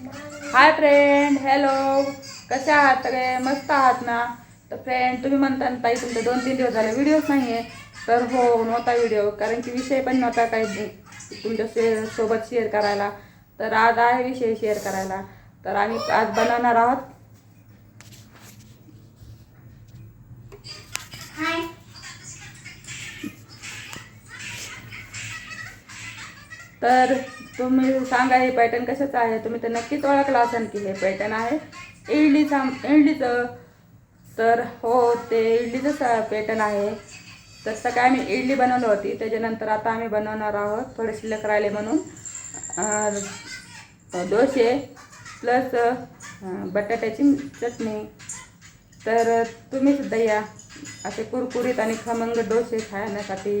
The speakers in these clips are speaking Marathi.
हाय फ्रेंड हॅलो कसे आहात सगळे? मस्त आहात ना? तर फ्रेंड तुम्ही म्हणता ना ताई तुमचे दोन तीन दिवस झाले व्हिडिओच नाही आहे तर हो नव्हता व्हिडिओ कारण की विषय पण नव्हता काही तुमच्या शे सोबत शेअर करायला. तर आज आहे विषय शेअर करायला. तर आम्ही आज बनवणार आहोत. तर तुम्ही सांगा हे पॅटर्न कशाचं आहे? तुम्ही तर नक्कीच ओळखला असाल की हे पॅटर्न आहे. इडलीचा इडलीचं तर हो ते इडलीचं पॅटर्न आहे. तर सकाळी आम्ही इडली बनवली होती. त्याच्यानंतर आता आम्ही बनवणार आहोत थोडे शिल्लक राहिले म्हणून. डोसे प्लस बटाट्याची चटणी. तर तुम्ही सुद्धा या असे कुरकुरीत आणि खमंग डोसे खाण्यासाठी.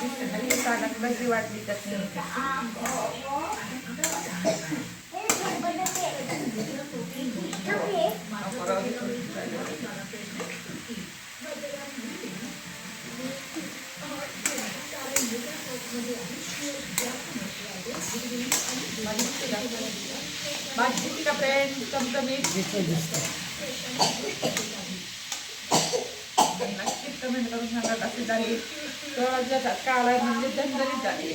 आणि साधारण वाटली चटणी भाजी का फ्रेंड चमचमीत नक्कीच कमेंट करून सांगा कशी झाली तर काळा म्हणजे झणझणीत झाली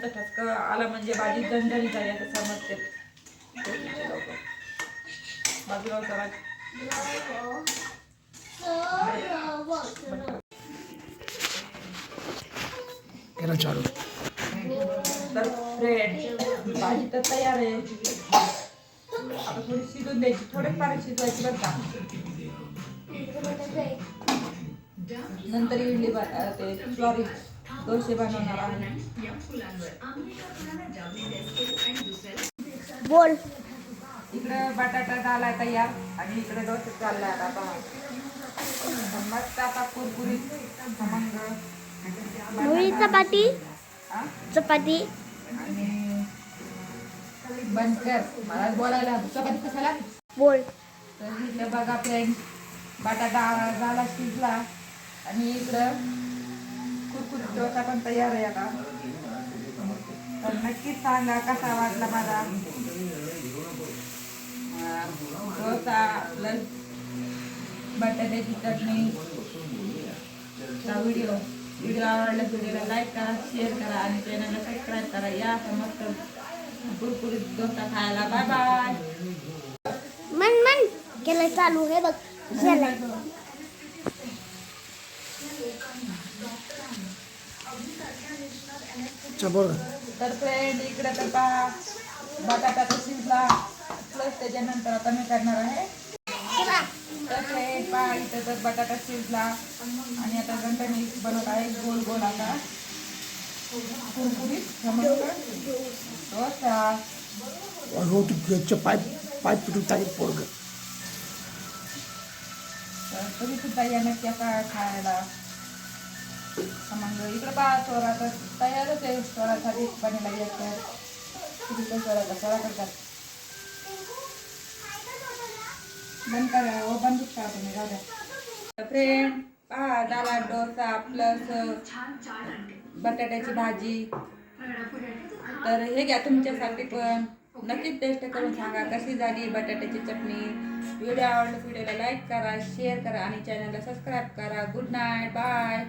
तसाच का आला म्हणजे भाजी दणदणीत झाली असं समजते बाजूला चालू तर ब्रेड भाजी तर तयार आहे. आता थोडी शिजून द्यायची थोडे पाणी शिजवायची बरं का. नंतर इडली ते सॉरी डोसे बनवणार आहे. बोल. इकडं बटाटा झालाय तयार आणि इकडे डोसे चाललाय आता पहा. मस्त आता कुरकुरीत खमंग. मुळी चपाती? चपाती? आणि बंद कर मला बोलायला चपाती कशाला? बोल. तर बघा फ्रेंड बटाटा झाला शिजला. आणि इकडं कुरकुरीत डोसा पण तयार आहे आता. तर नक्कीच सांगा कसा वाटला माझा? डोसा प्लस बटाट्याची चटणी. व्हिडिओ व्हिडिओ आवडला व्हिडिओला लाईक करा शेअर करा आणि चॅनलला सबस्क्राईब करा. या समस्त कुरकुरीत डोसा खायला. बाय बाय मन मन केलं चालू हे बघ. तर फ्रेंड इकडे तर पहा. बटाटा शिजला प्लस त्याच्यानंतर आता मी करणार आहे. तर फ्रेंड पहा इथं तर बटाटा शिजला आणि आता गंठ मी बनवत आहे. गोल गोल आता. कुरकुरीत गेटच्या पाईप पाईप पिटून टाकेल पोरग. तरी तुम्ही सुद्धा या नक्की आता खायला मग इकडं पहा सोरा तर तयारच आहे. सोरासाठी बनवला घ्यायचं तिकडे चोराचा चोरा करतात बंद करा. हो बंद करा तुम्ही. जाऊ द्या. फ्रेंड पहा दाला डोसा प्लस बटाट्याची भाजी. तर हे घ्या तुमच्यासाठी पण. नक्कीच टेस्ट करून सांगा कशी झाली बटाट्याची चटणी. व्हिडिओ आवडला व्हिडिओला लाईक करा शेअर करा आणि चॅनलला सबस्क्राईब करा. Good night bye